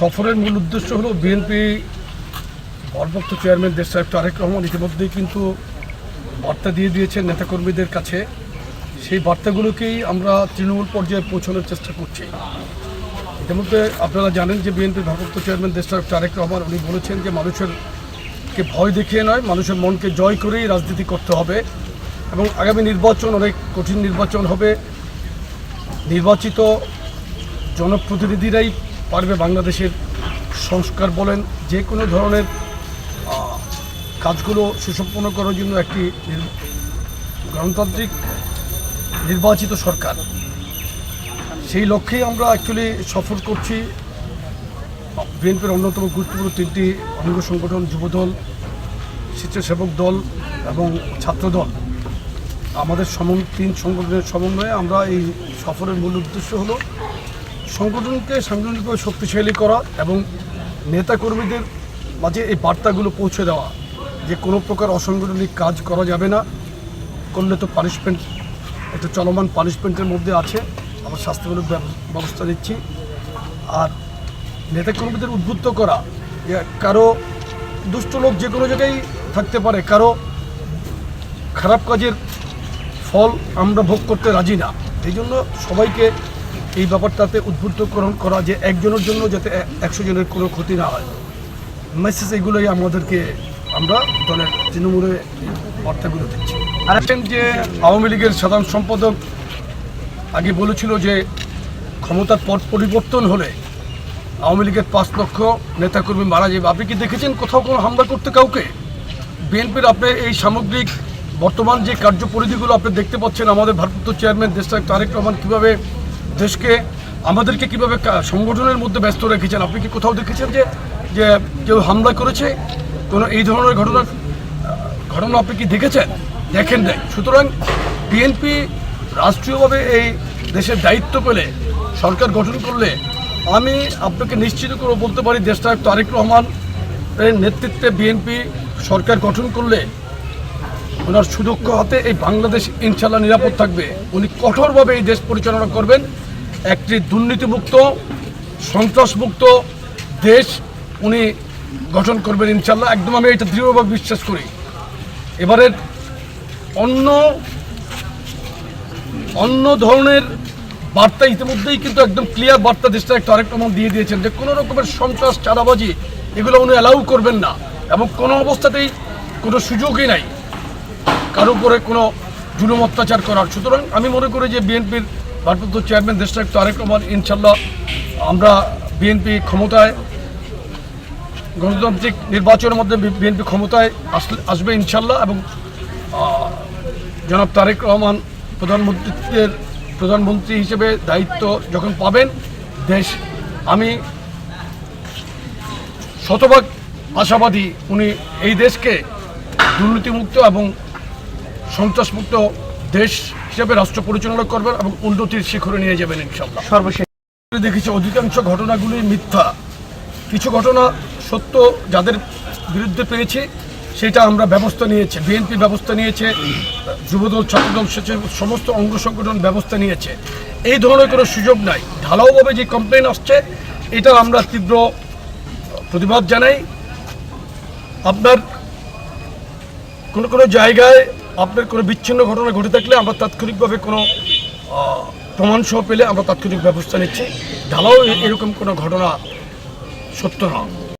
সফরের মূল উদ্দেশ্য হলো বিএনপি ভারপ্রাপ্ত চেয়ারম্যান দেশ সাহেব তারেক রহমান ইতিমধ্যেই কিন্তু বার্তা দিয়ে দিয়েছেন নেতাকর্মীদের কাছে। সেই বার্তাগুলোকেই আমরা তৃণমূল পর্যায়ে পৌঁছানোর চেষ্টা করছি। ইতিমধ্যে আপনারা জানেন যে বিএনপির ভারপ্রাপ্ত চেয়ারম্যান দেশ সাহেব তারেক রহমান, উনি বলেছেন যে মানুষের কে ভয় দেখিয়ে নয়, মানুষের মনকে জয় করেই রাজনীতি করতে হবে এবং আগামী নির্বাচন অনেক কঠিন নির্বাচন হবে। নির্বাচিত জনপ্রতিনিধিরাই পারবে বাংলাদেশের সংস্কার বলেন, যে কোনো ধরনের কাজগুলো সুসম্পন্ন করার জন্য একটি গণতান্ত্রিক নির্বাচিত সরকার। সেই লক্ষ্যেই আমরা অ্যাকচুয়ালি সফর করছি। বিএনপির অন্যতম গুরুত্বপূর্ণ তিনটি অঙ্গ সংগঠন, যুবদল, স্বেচ্ছাসেবক দল এবং ছাত্রদল। আমাদের সমন, তিন সংগঠনের সমন্বয়ে আমরা এই সফরের মূল উদ্দেশ্য হলো সংগঠনকে সাংগঠনিকভাবে শক্তিশালী করা এবং নেতাকর্মীদের মাঝে এই বার্তাগুলো পৌঁছে দেওয়া যে কোনো প্রকার অসাংগঠনিক কাজ করা যাবে না, করলে তো পানিশমেন্ট একটা চলমান পানিশমেন্টের মধ্যে আছে। আমরা শাস্তিমূলক ব্যব- ব্যবস্থা নিচ্ছি। আর নেতাকর্মীদের উদ্বুদ্ধ করা, যে কারও দুষ্ট লোক যে কোনো জায়গায় থাকতে পারে, কারও খারাপ কাজের ফল আমরা ভোগ করতে রাজি না। এই জন্য সবাইকে এই ব্যাপারটাতে উদ্বুদ্ধকরণ করা যে একজনের জন্য যাতে একশো জনের কোনো ক্ষতি না হয়। মেসেজ এগুলোই আমাদেরকে আমরা দলের তৃণমূলে বার্তাগুলো দিচ্ছি। আর একজন যে আওয়ামী লীগের সাধারণ সম্পাদক আগে বলেছিল যে ক্ষমতার পথ পরিবর্তন হলে আওয়ামী লীগের পাঁচ লক্ষ নেতাকর্মী মারা যাবে। আপনি কি দেখেছেন কোথাও কোনো হামলা করতে কাউকে? বিএনপির আপনি এই সামগ্রিক বর্তমান যে কার্যপরিধিগুলো আপনি দেখতে পাচ্ছেন, আমাদের ভারপ্রাপ্ত চেয়ারম্যান দেশটা তারেক রহমান কীভাবে দেশকে আমাদেরকে কীভাবে সংগঠনের মধ্যে ব্যস্ত রেখেছেন? আপনি কি কোথাও দেখেছেন যে যে কেউ হামলা করেছে? কোনো এই ধরনের ঘটনা ঘটনা আপনি কি দেখেছেন? দেখেন নাই। সুতরাং বিএনপি রাষ্ট্রীয়ভাবে এই দেশের দায়িত্ব পেলে, সরকার গঠন করলে, আমি আপনাকে নিশ্চিত করে বলতে পারি দেশটা তারেক রহমান এর নেতৃত্বে বিএনপি সরকার গঠন করলে, ওনার সুদক্ষ হাতে এই বাংলাদেশ ইনশাল্লাহ নিরাপদ থাকবে। উনি কঠোরভাবে এই দেশ পরিচালনা করবেন। একটি দুর্নীতিমুক্ত, সন্ত্রাসমুক্ত দেশ উনি গঠন করবেন ইনশাল্লাহ। একদম আমি এটা দৃঢ়ভাবে বিশ্বাস করি। এবারের অন্য অন্য ধরনের বার্তা ইতিমধ্যেই কিন্তু একদম ক্লিয়ার বার্তা দেশটা একটা আরেকটা দিয়ে দিয়েছেন যে, কোনো রকমের সন্ত্রাস, চাঁদাবাজি এগুলো উনি অ্যালাউ করবেন না এবং কোনো অবস্থাতেই কোনো সুযোগই নাই। কারও উপরে কোনো জুলুম অত্যাচার করার। সুতরাং আমি মনে করি যে বিএনপির ভারপ্রাপ্ত চেয়ারম্যান দেশটা একটু আরেক রহমান ইনশাল্লাহ আমরা বিএনপি ক্ষমতায়, গণতান্ত্রিক নির্বাচনের মধ্যে বিএনপি ক্ষমতায় আসবে ইনশাল্লাহ এবং জনাব তারেক রহমান প্রধানমন্ত্রীর, প্রধানমন্ত্রী হিসেবে দায়িত্ব যখন পাবেন দেশ, আমি শতভাগ আশাবাদী উনি এই দেশকে দুর্নীতিমুক্ত এবং সন্ত্রাসমুক্ত দেশ হিসেবে রাষ্ট্র পরিচালনা করবেন এবং উন্নতির শিখরে নিয়ে যাবেন ইনশাল্লাহ সর্বশেষ। দেখেছি অধিকাংশ ঘটনাগুলি মিথ্যা। কিছু ঘটনা সত্য যাদের বিরুদ্ধে পেয়েছে সেটা আমরা ব্যবস্থা নিয়েছে বিএনপি ব্যবস্থা নিয়েছে যুবদল ছাত্রদল সমস্ত অঙ্গ সংগঠন ব্যবস্থা নিয়েছে। এই ধরনের কোনো সুযোগ নাই। ঢালাওভাবে যে কমপ্লেন আসছে এটা আমরা তীব্র প্রতিবাদ জানাই। আপনার কোনো কোনো জায়গায় আপনার কোনো বিচ্ছিন্ন ঘটনা ঘটে থাকলে আমরা তাৎক্ষণিকভাবে কোনো প্রমাণসহ প্রমাণ সহ পেলে আমরা তাৎক্ষণিক ব্যবস্থা নিচ্ছি। ঢালাও এরকম কোনো ঘটনা সত্য না